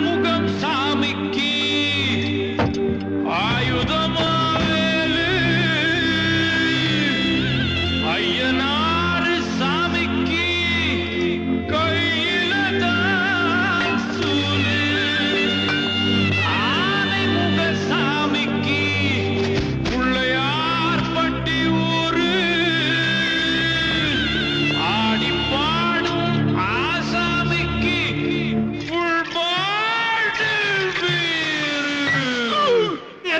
முகம் சாமிக்கு.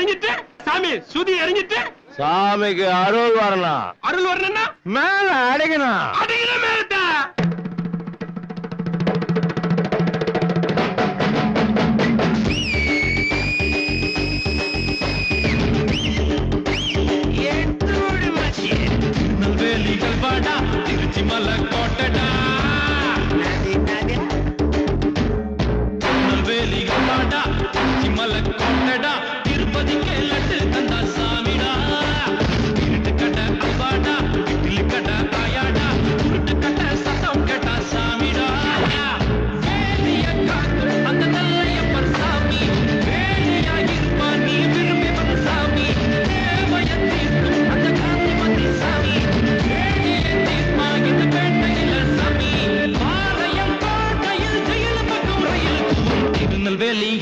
இறங்கிட்டு சாமி சுதி இறங்கிட்டு. சாமிக்கு அருள் வரலாம். அருள் வரணும்னா? மேல அடைக்கணும். அடைக்கணும் மேலத்த? மலை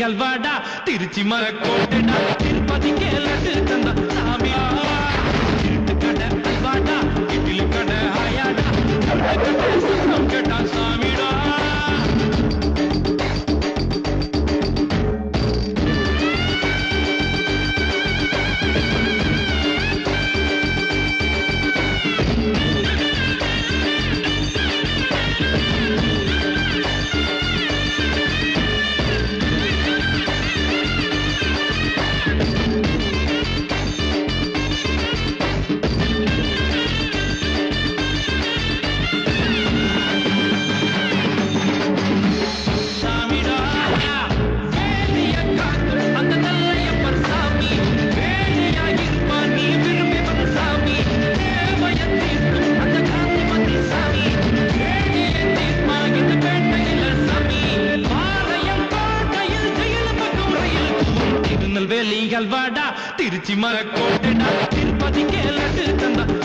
திங்கள் வாடா. திருச்சி மரக்கோட்டடா. திருப்பதி கேல திருச்சந்தா சாமி திருட்டு கடை வாடா. இட்லி கடை ஆயாடா. கடை சாமிடா. செலிகள் வாடா திருச்சி மரக்கோட்டடா திருப்பதி கேளட்டு தந்தா.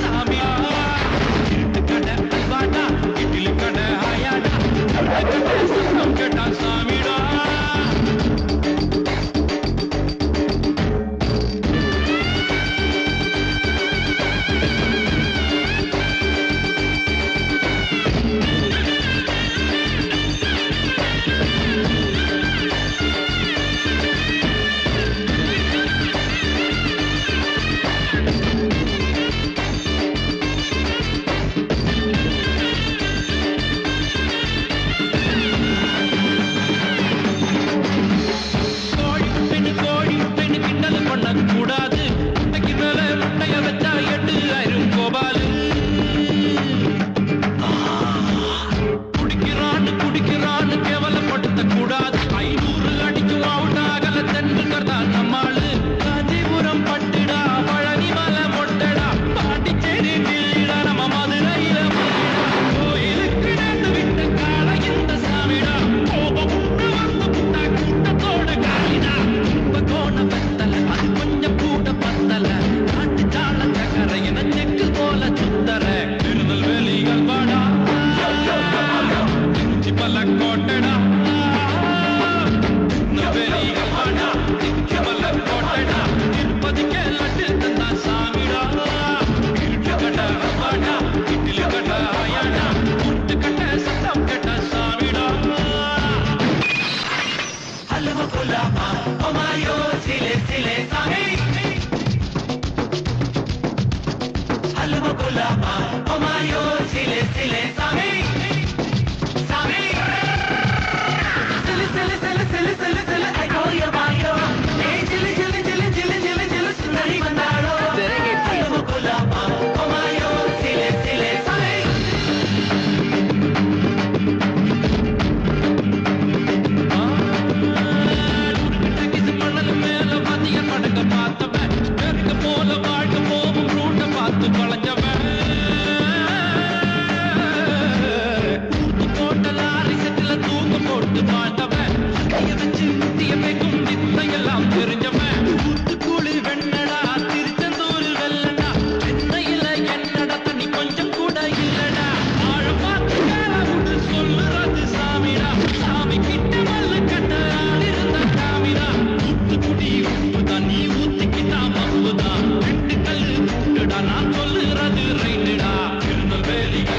عالم خلفاء وما يوجي صحيح عالم خلفاء وما يوجي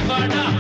బడా